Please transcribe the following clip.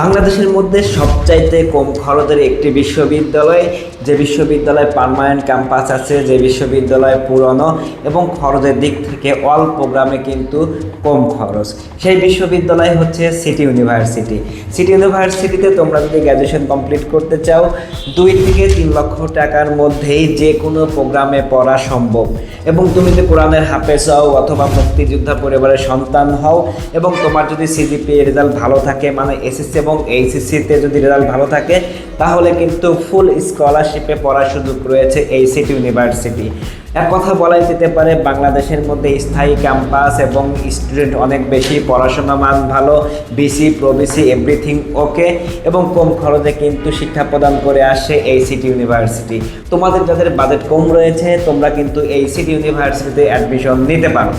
বাংলাদেশের মধ্যে সবচাইতে কম খরচের একটি বিশ্ববিদ্যালয়, যে বিশ্ববিদ্যালয় পার্মানেন্ট ক্যাম্পাস আছে, যে বিশ্ববিদ্যালয় পুরনো এবং খরচের দিক থেকে অল প্রোগ্রামে কিন্তু কম খরচ। সেই বিশ্ববিদ্যালয় হচ্ছে সিটি ইউনিভার্সিটি। সিটি ইউনিভার্সিটিতে তোমরা যদি গ্র্যাজুয়েশন কমপ্লিট করতে চাও, দুই থেকে তিন লক্ষ টাকার মধ্যেই যে কোনো প্রোগ্রামে পড়া সম্ভব। এবং তুমি যদি কোরআনের হাফেজ হও অথবা মুক্তিযোদ্ধা পরিবারের সন্তান হও এবং তোমার যদি সিজিপি রেজাল্ট ভালো থাকে মানে এসএসসি এবং এইচএসসিতে যদি রেজাল্ট ভালো থাকে, তাহলে কিন্তু ফুল স্কলারশিপে পড়ার সুযোগ রয়েছে এই সিটি ইউনিভার্সিটি এক কথা বলাই যেতে পারে, বাংলাদেশের মধ্যে স্থায়ী ক্যাম্পাস এবং স্টুডেন্ট অনেক বেশি, পড়াশোনা মান ভালো বিসি প্রবিসি এভরিথিং ওকে এবং কম খরচে কিন্তু শিক্ষা প্রদান করে আসে এই সিটি ইউনিভার্সিটি তোমাদের যাদের বাজেট কম রয়েছে, তোমরা কিন্তু এই সিটি ইউনিভার্সিটিতে অ্যাডমিশন নিতে পারো।